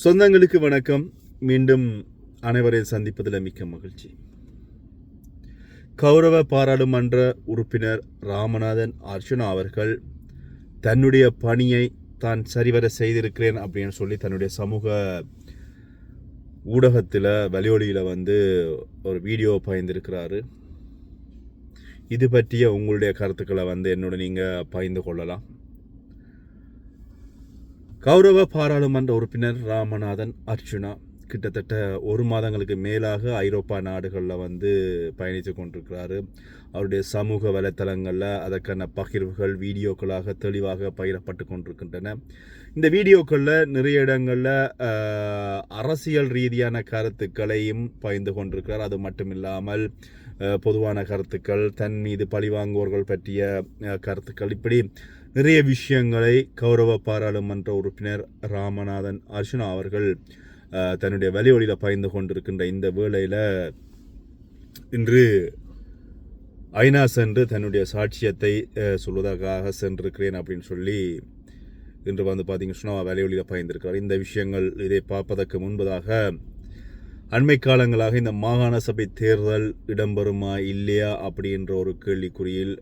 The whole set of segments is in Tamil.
சொந்தங்களுக்கு வணக்கம். மீண்டும் அனைவரையும் சந்திப்பதில் மிக்க மகிழ்ச்சி. கௌரவ பாராளுமன்ற உறுப்பினர் ராமநாதன் அர்ஜுனா அவர்கள் தன்னுடைய பணியை தான் சரிவர செய்திருக்கிறேன் அப்படின்னு சொல்லி தன்னுடைய சமூக ஊடகத்தில் வலியொலியில் வந்து ஒரு வீடியோ பகிர்ந்திருக்கிறாரு. இது பற்றிய உங்களுடைய கருத்துக்களை வந்து என்னோட நீங்கள் பகிர்ந்து கொள்ளலாம். கௌரவ பாராளுமன்ற உறுப்பினர் ராமநாதன் அர்ச்சுனா கிட்டத்தட்ட ஒரு மாதங்களுக்கு மேலாக ஐரோப்பா நாடுகளில் வந்து பயணித்து கொண்டிருக்கிறாரு. அவருடைய சமூக வலைத்தளங்களில் அதற்கான பகிர்வுகள் வீடியோக்களாக தெளிவாக பகிரப்பட்டு கொண்டிருக்கின்றன. இந்த வீடியோக்களில் நிறைய இடங்களில் அரசியல் ரீதியான கருத்துக்களையும் பகிர்ந்து கொண்டிருக்கிறார். அது மட்டும் இல்லாமல் பொதுவான கருத்துக்கள் தன் மீது பழிவாங்குவோர்கள் பற்றிய கருத்துக்கள். இப்படி நிறைய விஷயங்களை கௌரவ பாராளுமன்ற உறுப்பினர் ராமநாதன் அர்ஜுனா அவர்கள் தன்னுடைய வலியொலியில் பயந்து கொண்டிருக்கின்ற இந்த வேளையில் இன்று ஐநா சென்று தன்னுடைய சாட்சியத்தை சொல்வதற்காக சென்றிருக்கிறேன் அப்படின்னு சொல்லி இன்று வந்து பார்த்தீங்கன்னா சொன்னா வலியொலியில் பகிர்ந்திருக்கிறார் இந்த விஷயங்கள் இதை பார்ப்பதற்கு முன்பதாக அண்மை காலங்களாக இந்த மாகாண சபை தேர்தல் இடம்பெறுமா இல்லையா அப்படின்ற ஒரு கேள்விக்குறியில்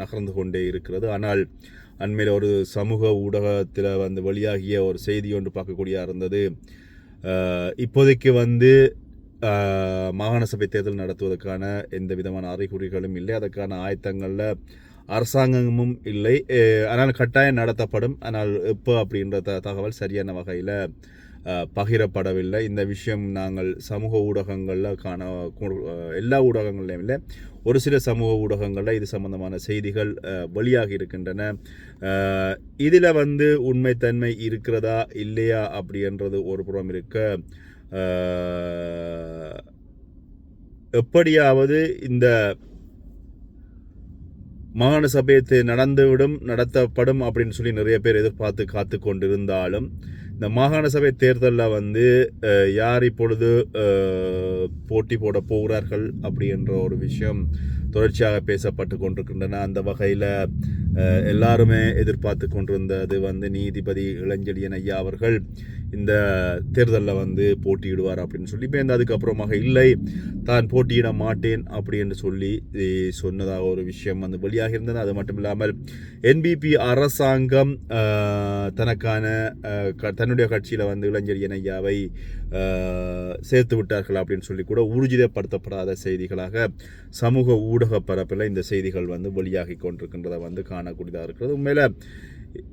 நகர்ந்து கொண்டே இருக்கிறது. ஆனால் அண்மையில் ஒரு சமூக ஊடகத்தில் வந்து வெளியாகிய ஒரு செய்தி ஒன்று பார்க்கக்கூடிய இருந்தது. இப்போதைக்கு வந்து மாகாண சபை தேர்தல் நடத்துவதற்கான எந்த விதமான அறிகுறிகளும் இல்லை. அதற்கான ஆயத்தங்களில் அரசாங்கமும் இல்லை. ஆனால் கட்டாயம் நடத்தப்படும். ஆனால் எப்போ அப்படின்ற த தகவல் சரியான வகையில் பகிரப்படவில்லை. இந்த விஷயம் நாங்கள் சமூக ஊடகங்களில் காண எல்லா ஊடகங்கள்லையும் இல்லை ஒரு சில சமூக ஊடகங்களில் இது சம்பந்தமான செய்திகள் வெளியாகி இருக்கின்றன. இதில் வந்து உண்மைத்தன்மை இருக்கிறதா இல்லையா அப்படின்றது ஒரு புறம் இருக்க எப்படியாவது இந்த மாகாண சபையத்து நடந்துவிடும் நடத்தப்படும் அப்படின்னு சொல்லி நிறைய பேர் எதிர்பார்த்து காத்து கொண்டிருந்தாலும் இந்த மாகாண சபை தேர்தலில் வந்து யார் இப்பொழுது போட்டி போட போகிறார்கள் அப்படின்ற ஒரு விஷயம் தொடர்ச்சியாக பேசப்பட்டு கொண்டிருக்கின்றன. அந்த வகையில் எல்லாருமே எதிர்பார்த்து கொண்டிருந்தது வந்து நீதிபதி இளஞ்செழியன் ஐயா அவர்கள் இந்த தேர்தலில் வந்து போட்டியிடுவார் அப்படின்னு சொல்லி இப்போ இந்த அதுக்கப்புறமாக இல்லை தான் போட்டியிட மாட்டேன் அப்படின்னு சொல்லி சொன்னதாக ஒரு விஷயம் வந்து வெளியாக இருந்தது அது மட்டும் இல்லாமல் என்பிபி அரசாங்கம் தனக்கான தன்னுடைய கட்சியில் வந்து இளைஞர் இணையாவை சேர்த்து விட்டார்கள் அப்படின்னு சொல்லி கூட ஊர்ஜிதப்படுத்தப்படாத செய்திகளாக சமூக ஊடக பரப்பில் இந்த செய்திகள் வந்து வெளியாகி கொண்டிருக்கின்றதை வந்து காணக்கூடியதாக இருக்கிறது. உண்மையில்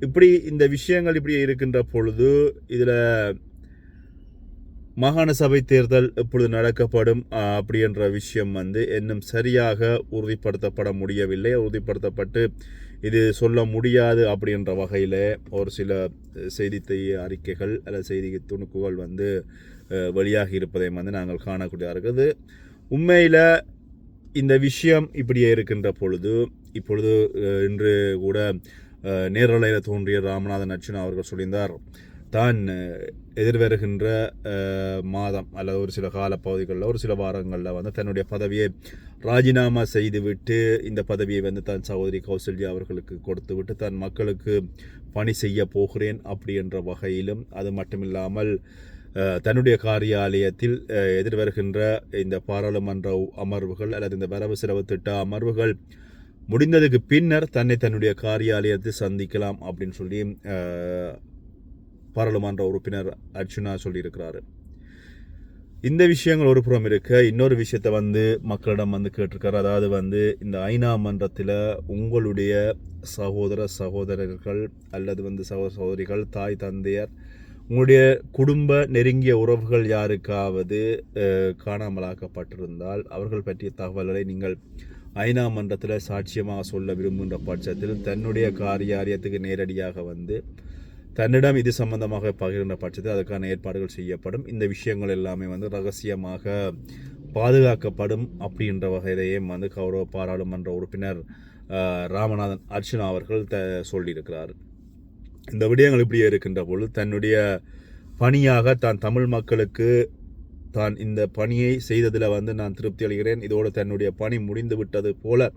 இப்படி இந்த விஷயங்கள் இப்படி இருக்கின்ற பொழுது இதில் மாகாண சபை தேர்தல் எப்பொழுது நடக்கப்படும் அப்படின்ற விஷயம் வந்து இன்னும் சரியாக உறுதிப்படுத்தப்பட முடியவில்லை. உறுதிப்படுத்தப்பட்டு இது சொல்ல முடியாது அப்படின்ற வகையில் ஒரு சில செய்தித்தை அறிக்கைகள் அல்லது செய்தி துணுக்குகள் வந்து வெளியாகி இருப்பதை வந்து நாங்கள் காணக்கூடியதாக இருக்குது. உண்மையில் இந்த விஷயம் இப்படியே இருக்கின்ற பொழுது இப்பொழுது இன்று கூட நேரலையில் தோன்றிய ராமநாதன் அர்ச்சுனா அவர்கள் சொல்லியிருந்தார் தான் எதிர்வருகின்ற மாதம் அல்லது ஒரு சில கால பகுதிகளில் ஒரு சில வாரங்களில் வந்து தன்னுடைய பதவியை ராஜினாமா செய்துவிட்டு இந்த பதவியை வந்து தன் சகோதரி கௌசல்யா அவர்களுக்கு கொடுத்துவிட்டு தன் மக்களுக்கு பணி செய்ய போகிறேன் அப்படி என்ற வகையிலும் அது மட்டுமில்லாமல் தன்னுடைய காரியாலயத்தில் எதிர்வருகின்ற இந்த பாராளுமன்ற அமர்வுகள் அல்லது இந்த வரவு செலவு திட்ட அமர்வுகள் முடிந்ததுக்கு பின்னர் தன்னை தன்னுடைய காரியாலயத்தில் சந்திக்கலாம் அப்படின்னு சொல்லி பாராளுமன்ற உறுப்பினர் அர்ச்சுனா சொல்லியிருக்கிறாரு. இந்த விஷயங்கள் ஒரு புறம் இருக்க இன்னொரு விஷயத்தை வந்து மக்களிடம் வந்து கேட்டிருக்காரு. அதாவது வந்து இந்த ஐநா மன்றத்தில் உங்களுடைய சகோதர சகோதரர்கள் அல்லது வந்து சகோதர சகோதரிகள் தாய் தந்தையர் உங்களுடைய குடும்ப நெருங்கிய உறவுகள் யாருக்காவது காணாமலாக்கப்பட்டிருந்தால் அவர்கள் பற்றிய தகவல்களை நீங்கள் ஐநா மன்றத்தில் சாட்சியமாக சொல்ல விரும்புகின்ற பட்சத்தில் தன்னுடைய காரியாரியத்துக்கு நேரடியாக வந்து தன்னிடம் இது சம்பந்தமாக பகிர்ந்த பட்சத்தில் அதுக்கான ஏற்பாடுகள் செய்யப்படும். இந்த விஷயங்கள் எல்லாமே வந்து ரகசியமாக பாதுகாக்கப்படும் அப்படின்ற வகையிலேயே வந்து கௌரவ பாராளுமன்ற உறுப்பினர் ராமநாதன் அர்ச்சனா அவர்கள் த சொல்லியிருக்கிறார். இந்த விடயங்கள் இப்படியே இருக்கின்ற பொழுது தன்னுடைய பணியாக தான் தமிழ் மக்களுக்கு தான் இந்த பணியை செய்ததில் வந்து நான் திருப்தி அடைகிறேன். இதோடு தன்னுடைய பணி முடிந்து விட்டது போல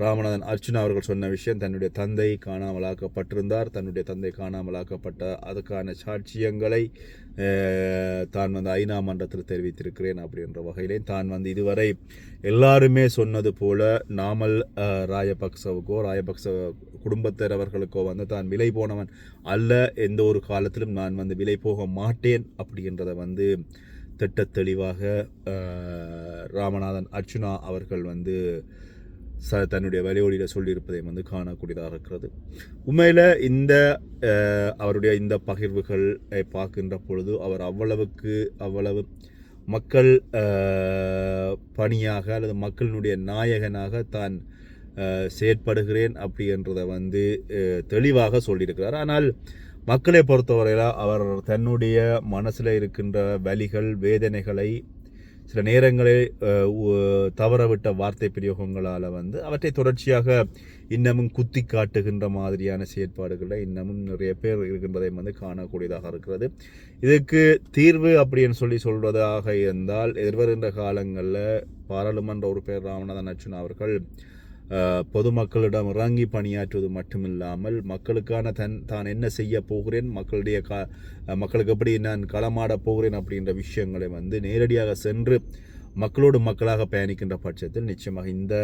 ராமநாதன் அர்ச்சுனா அவர்கள் சொன்ன விஷயம் தன்னுடைய தந்தை காணாமலாக்கப்பட்டிருந்தார். தன்னுடைய தந்தை காணாமலாக்கப்பட்ட அதுக்கான சாட்சியங்களை தான் வந்து ஐநா மன்றத்தில் தெரிவித்திருக்கிறேன் அப்படின்ற வகையிலே தான் வந்து இதுவரை எல்லாருமே சொன்னது போல நாமல் ராஜபக்சவுக்கோ ராயபக்சவுக்கோ ராயபக்ச குடும்பத்தினர்களுக்கோ வந்து தான் விலை போனவன் அல்ல. எந்த ஒரு காலத்திலும் நான் வந்து விலை போக மாட்டேன் அப்படின்றத வந்து திட்டத்தெளிவாக ராமநாதன் அர்ச்சுனா அவர்கள் வந்து ச தன்னுடைய வலியொலியில் சொல்லியிருப்பதை வந்து காணக்கூடியதாக இருக்கிறது. உண்மையில் இந்த அவருடைய இந்த பகிர்வுகளை பார்க்கின்ற பொழுது அவர் அவ்வளவுக்கு அவ்வளவு மக்கள் பணியாக அல்லது மக்களினுடைய நாயகனாக தான் செயற்படுகிறேன் அப்படின்றதை வந்து தெளிவாக சொல்லியிருக்கிறார். ஆனால் மக்களை பொறுத்தவரையில் அவர் தன்னுடைய மனசில் இருக்கின்ற வலிகள் வேதனைகளை சில நேரங்களில் தவறவிட்ட வார்த்தை பிரயோகங்களால் வந்து அவற்றை தொடர்ச்சியாக இன்னமும் குத்தி காட்டுகின்ற மாதிரியான செயற்பாடுகளில் இன்னமும் நிறைய பேர் இருக்கின்றதை வந்து காணக்கூடியதாக இருக்கிறது. இதுக்கு தீர்வு அப்படின்னு சொல்லி சொல்வதாக இருந்தால் எதிர்வருகின்ற காலங்களில் பாராளுமன்ற உறுப்பினர் ராமநாதன் அர்ச்சுனா அவர்கள் பொதுமக்களிடம் இறங்கி பணியாற்றுவது மட்டுமில்லாமல் மக்களுக்கான தன் தான் என்ன செய்ய போகிறேன் மக்களுடைய கா மக்களுக்கு எப்படி நான் களமாட போகிறேன் அப்படின்ற விஷயங்களை வந்து நேரடியாக சென்று மக்களோடு மக்களாக பயணிக்கின்ற பட்சத்தில் நிச்சயமாக இந்த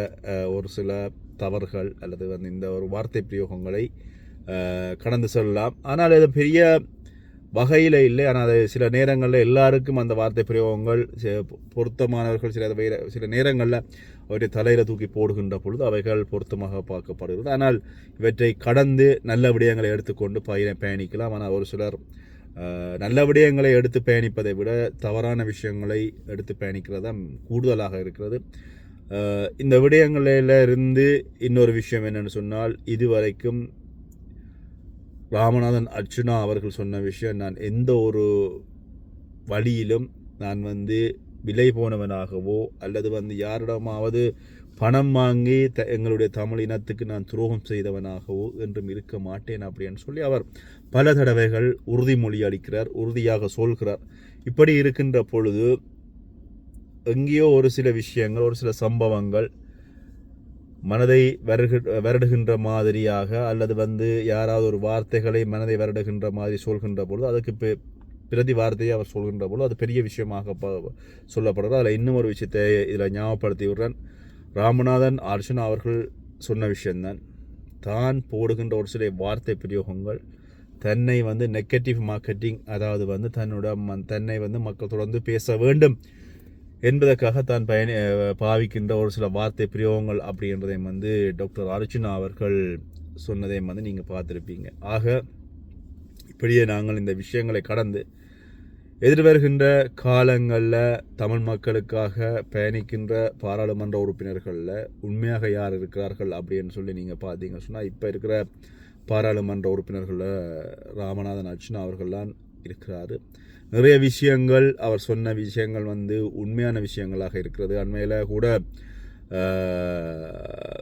ஒரு சில தவறுகள் அல்லது வந்து இந்த ஒரு வார்த்தை பிரயோகங்களை கடந்து செல்லலாம். ஆனால் அது பெரிய வகையில் இல்லை. ஆனால் அது சில நேரங்களில் எல்லாருக்கும் அந்த வார்த்தை பிரயோகங்கள் பொருத்தமானவர்கள் சில சில நேரங்களில் அவருடைய தலையில் தூக்கி போடுகின்ற பொழுது அவைகள் பொருத்தமாக பார்க்கப்படுகிறது. ஆனால் இவற்றை கடந்து நல்ல விடயங்களை எடுத்துக்கொண்டு பயிரை பயணிக்கலாம். ஆனால் ஒரு சிலர் நல்ல விடயங்களை எடுத்து பயணிப்பதை விட தவறான விஷயங்களை எடுத்து பயணிக்கிறது தான் கூடுதலாக இருக்கிறது. இந்த விடயங்களில் இருந்து இன்னொரு விஷயம் என்னென்னு சொன்னால் இதுவரைக்கும் ராமநாதன் அர்ச்சுனா அவர்கள் சொன்ன விஷயம் நான் எந்த ஒரு வழியிலும் நான் வந்து விலை போனவனாகவோ அல்லது வந்து யாரிடமாவது பணம் வாங்கி த எங்களுடைய தமிழ் இனத்துக்கு நான் துரோகம் செய்தவனாகவோ என்றும் இருக்க மாட்டேன் அப்படின்னு சொல்லி அவர் பல தடவைகள் உறுதிமொழி அளிக்கிறார் உறுதியாக சொல்கிறார். இப்படி இருக்கின்ற பொழுது எங்கேயோ ஒரு சில விஷயங்கள் ஒரு சில சம்பவங்கள் மனதை வருகு வருடுகின்ற மாதிரியாக அல்லது வந்து யாராவது ஒரு வார்த்தைகளை மனதை வருடுகின்ற மாதிரி சொல்கின்ற பொழுது அதுக்கு பெ- பிரதி வார்த்தையை அவர் சொல்கின்ற பொழுது அது பெரிய விஷயமாக ப- சொல்லப்படுறது அதில் இன்னும் ஒரு விஷயத்தை இதில் ஞாபகப்படுத்தி விடுறேன். ராமநாதன் அர்ஜுனா அவர்கள் சொன்ன விஷயந்தான். தான் போடுகின்ற ஒரு சில வார்த்தை பிரயோகங்கள் தன்னை வந்து நெகட்டிவ் மார்க்கெட்டிங் அதாவது வந்து தன்னோட ம- தன்னை வந்து மக்கள் தொடர்ந்து பேச வேண்டும் என்பதற்காக தான் பயணி பாவிக்கின்ற ஒரு சில வார்த்தை பிரயோகங்கள் அப்படின்றதையும் வந்து டாக்டர் அர்ஜுனா அவர்கள் சொன்னதையும் வந்து நீங்கள் பார்த்துருப்பீங்க. ஆக இப்படியே நாங்கள் இந்த விஷயங்களை கடந்து எதிர்வருகின்ற காலங்களில் தமிழ் மக்களுக்காக பயணிக்கின்ற பாராளுமன்ற உறுப்பினர்களில் உண்மையாக யார் இருக்கிறார்கள் அப்படின்னு சொல்லி நீங்கள் பார்த்தீங்க சொன்னால் இப்போ இருக்கிற பாராளுமன்ற உறுப்பினர்களில் ராமநாதன் அர்ச்சுனா அவர்கள்தான் இருக்கிறாரு. நிறைய விஷயங்கள் அவர் சொன்ன விஷயங்கள் வந்து உண்மையான விஷயங்களாக இருக்கிறது. அண்மையில் கூட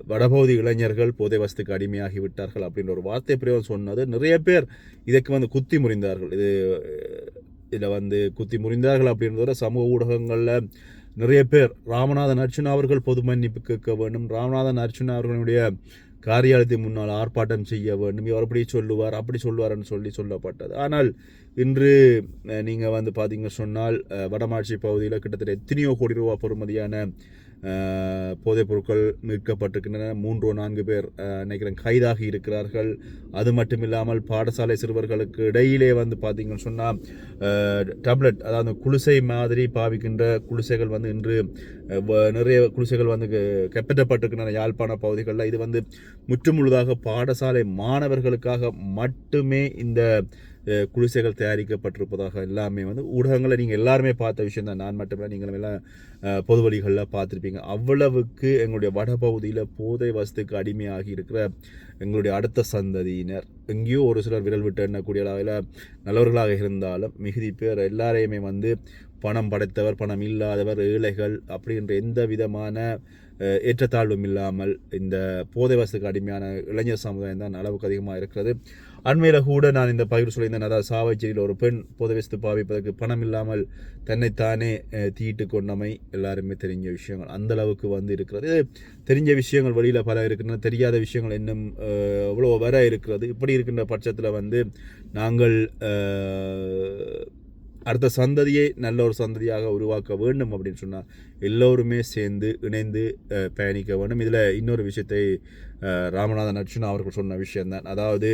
வடபகுதி இளைஞர்கள் போதை வசத்துக்கு அடிமையாகி விட்டார்கள் அப்படின்ற ஒரு வார்த்தை பிரிவன் சொன்னது. நிறைய பேர் இதற்கு வந்து குத்தி முறிந்தார்கள். இது இதில் வந்து குத்தி முறிந்தார்கள் அப்படின்றத சமூக ஊடகங்களில் நிறைய பேர் ராமநாதன் அர்ச்சுனா அவர்கள் பொது மன்னிப்பு கேட்க வேண்டும். ராமநாதன் அர்ச்சுனா அவர்களுடைய காரியாலயத்தின் முன்னால் ஆர்ப்பாட்டம் செய்ய வேண்டும். இவர் அப்படி சொல்லுவார் அப்படி சொல்லுவார்னு சொல்லி சொல்லப்பட்டது. ஆனால் இன்று நீங்கள் வந்து பார்த்தீங்க சொன்னால் வடமாட்சி பகுதியில் கிட்டத்தட்ட எத்தனையோ கோடி ரூபா பொறுமதியான போதைப் பொருட்கள் மீட்கப்பட்டிருக்கின்றன. மூன்றோ நான்கு பேர் நினைக்கிறேன் கைதாகி இருக்கிறார்கள். அது மட்டும் இல்லாமல் பாடசாலை சிறுவர்களுக்கு இடையிலே வந்து பார்த்தீங்கன்னு சொன்னால் டேப்லெட் அதாவது குளிசை மாதிரி பாவிக்கின்ற குளிசைகள் வந்து இன்று வ- நிறைய குளிசைகள் வந்து க- கைப்பற்றப்பட்டிருக்கின்றன யாழ்ப்பாண பகுதிகளில். இது வந்து முற்றுமுழுதாக பாடசாலை மாணவர்களுக்காக மட்டுமே இந்த குடிசைகள் தயாரிக்கப்பட்டிருப்பதாக எல்லாமே வந்து ஊடகங்களை நீங்கள் எல்லாருமே பார்த்த விஷயம் தான் நான் மட்டுமில்லை நீங்களும் எல்லாம் பொது வழிகளில் பார்த்துருப்பீங்க. அவ்வளவுக்கு எங்களுடைய வடபகுதியில் போதை வசத்துக்கு அடிமையாகி இருக்கிற எங்களுடைய அடுத்த சந்ததியினர் எங்கேயோ ஒரு சிலர் விரல் விட்டு எண்ணக்கூடிய அளவில் நல்லவர்களாக இருந்தாலும் மிகுதி பேர் எல்லாரையுமே வந்து பணம் படைத்தவர் பணம் இல்லாதவர் ஏழைகள் அப்படின்ற எந்த விதமான ஏற்றத்தாழ்வும் இல்லாமல் இந்த போதை வசத்துக்கு அடிமையான இளைஞர் சமுதாயம் தான் அளவுக்கு அதிகமாக இருக்கிறது. அண்மையில் கூட நான் இந்த பகிர்வு சொல்லியிருந்தேன் அதாவது சாவைச்சேரியில் ஒரு பெண் புதவெஸ்து பாவிப்பதற்கு பணம் இல்லாமல் தன்னைத்தானே தீட்டு கொண்டமை எல்லாருமே தெரிஞ்ச விஷயங்கள். அந்த அளவுக்கு வந்து இருக்கிறது. தெரிஞ்ச விஷயங்கள் வெளியில் பல இருக்கின்றன தெரியாத விஷயங்கள் இன்னும் அவ்வளோ எவ்வளோ வர இருக்கிறது. இப்படி இருக்கின்ற பட்சத்தில் வந்து நாங்கள் அடுத்த சந்ததியை நல்ல ஒரு சந்ததியாக உருவாக்க வேண்டும் அப்படின்னு சொன்னால் எல்லோருமே சேர்ந்து இணைந்து பயணிக்க வேண்டும். இதில் இன்னொரு விஷயத்தை ராமநாதன் அர்ச்சுனா அவர்கள் சொன்ன விஷயம்தான். அதாவது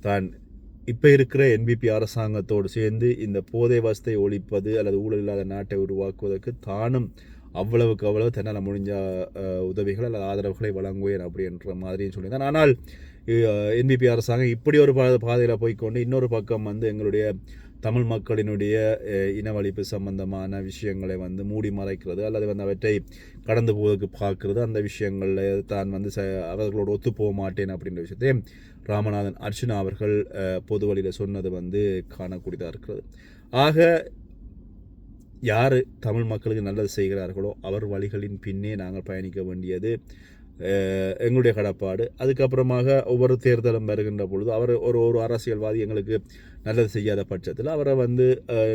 தான் இப்போ இருக்கிற என்பிபி அரசாங்கத்தோடு சேர்ந்து இந்த போதை வசத்தை ஒழிப்பது அல்லது ஊழல் இல்லாத நாட்டை உருவாக்குவதற்கு தானும் அவ்வளவுக்கு அவ்வளவு தன்னால் முடிஞ்ச உதவிகள் அல்லது ஆதரவுகளை வழங்குவேன் அப்படின்ற மாதிரியும் சொல்லியிருந்தான் ஆனால் என்பிபி அரசாங்கம் இப்படி ஒரு பாதையில் போய்க்கொண்டு இன்னொரு பக்கம் வந்து எங்களுடைய தமிழ் மக்களினுடைய இனவழிப்பு சம்பந்தமான விஷயங்களை வந்து மூடி மறைக்கிறது அல்லது வந்து அவற்றை கடந்து போவதற்கு பார்க்கிறது. அந்த விஷயங்களில் தான் வந்து ச அவர்களோடு ஒத்து போக மாட்டேன் அப்படின்ற விஷயத்தை ராமநாதன் அர்ச்சுனா அவர்கள் பொது வழியில் சொன்னது வந்து காணக்கூடியதாக இருக்கிறது. ஆக யார் தமிழ் மக்களுக்கு நல்லது செய்கிறார்களோ அவர் வழிகளின் பின்னே நாங்கள் பயணிக்க வேண்டியது எங்களுடைய கடப்பாடு. அதுக்கப்புறமாக ஒவ்வொரு தேர்தலும் வருகின்ற பொழுது அவர் ஒரு ஒரு அரசியல்வாதி எங்களுக்கு நல்லது செய்யாத பட்சத்தில் அவரை வந்து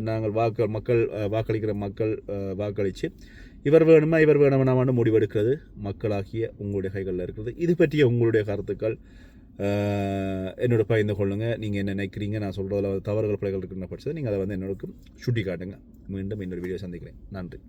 நாங்கள் வாக்கு மக்கள் வாக்களிக்கிற மக்கள் வாக்களித்து இவர் வேணுமா இவர் வேணுமானு முடிவெடுக்கிறது. மக்களாகிய உங்களுடைய கைகளில் இருக்கிறது. இது பற்றிய உங்களுடைய கருத்துக்கள். என்னோட பகிர்ந்து கொள்ளுங்கள் நீங்கள் என்ன நினைக்கிறீங்க? நான் சொல்கிறதில் தவறுகள் பிள்ளைகள் இருக்கின்ற பட்சத்தில் நீங்கள் அதை வந்து என்னோட சுட்டி காட்டுங்க மீண்டும் இன்னொரு வீடியோ சந்திக்கிறேன். நன்றி.